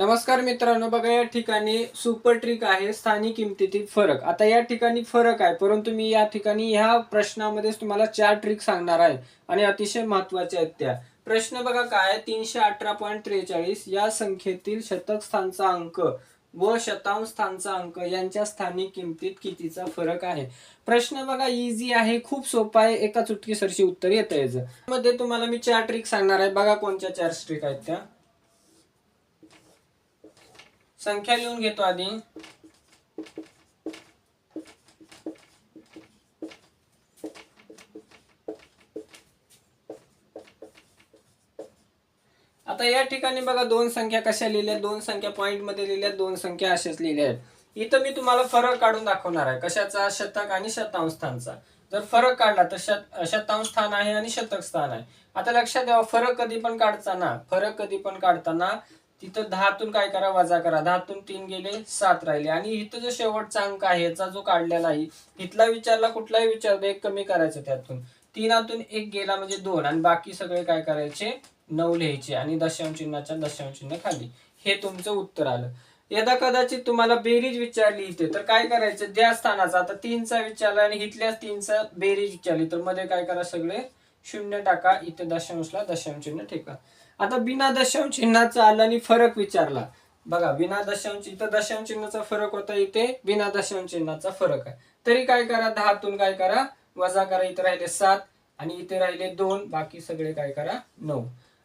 नमस्कार मित्रांनो बघा या ठिकाणी सुपर ट्रिक आहे स्थानिक किमतीतील फरक. आता या ठिकाणी फरक आहे परंतु मी या ठिकाणी ह्या प्रश्नामध्येच तुम्हाला चार ट्रिक सांगणार आहे आणि अतिशय महत्त्वाच्या आहेत त्या. प्रश्न बघा काय तीनशे अठरा पॉईंट त्रेचाळीस या संख्येतील शतक स्थानचा अंक व शतांश स्थानचा अंक यांच्या स्थानिक किमतीत कितीचा फरक आहे? प्रश्न बघा इझी आहे खूप सोपा आहे एका चुटकीसरशी उत्तर येतं याचं. मध्ये तुम्हाला मी चार ट्रिक सांगणार आहे. बघा कोणत्या चार ट्रिक आहेत त्या. संख्या लिहून घेतो आधी. आता या ठिकाणी बघा दोन संख्या कशा लिहिल्या? दोन संख्या पॉइंटमध्ये लिहिल्या दोन संख्या अशाच लिहिल्या आहेत. इथं मी तुम्हाला फरक काढून दाखवणार आहे कशाचा? शतक आणि शतांश स्थानचा जर फरक काढला तर शत शतांश स्थान आहे आणि शतक स्थान आहे. आता लक्षात द्यावा फरक कधी पण काढताना फरक कधी पण काढताना तिथं दहातून काय करा वजा करा. दहातून तीन गेले सात राहिले. आणि इथं जो शेवटचा अंक आहे याचा जो काढलेला आहे इथला विचारला कुठलाही विचार एक कमी करायचा त्यातून. तीनातून एक गेला म्हणजे दोन. आणि बाकी सगळे काय करायचे? नऊ लिहायचे. आणि दशांश चिन्हाच्या दशांश चिन्ह खाली. हे तुमचं उत्तर आलं. यदा कदाचित तुम्हाला बेरीज विचारली इथे तर काय करायचं? ज्या स्थानाचा. आता तीनचा विचारला आणि इथल्याच तीनचा बेरीज विचारली. तर मध्ये काय करा सगळे? शून्य टाका इथे दशांशला दशांश चिन्ह ठेका. आता बिना दशांश चिन्हाचा आला आणि फरक विचारला. बघा बिना दशांश इथं दशांश चिन्हाचा फरक होता इथे बिना दशांश चिन्हाचा फरक आहे. तरी काय करा दहातून काय करा वजा करा इथे राहिले सात आणि इथे राहिले दोन बाकी सगळे काय करा नऊ.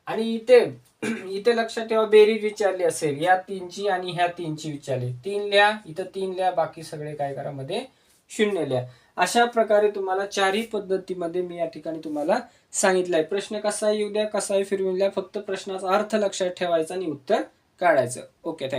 आणि इथे इथे लक्षात ठेवा बेरीज विचारली असेल या तीनची आणि ह्या तीनची विचारली. तीन लिहा इथं तीन लिहा बाकी सगळे काय करा मध्ये शून्य लिहा. अशा प्रकारे तुम्हाला चारही पद्धतीमध्ये मी या ठिकाणी तुम्हाला सांगितलंय. प्रश्न कसा येऊ द्या. कसाही फिरवून द्या. फक्त प्रश्नाचा अर्थ लक्षात ठेवायचा आणि उत्तर काढायचं. Okay thank you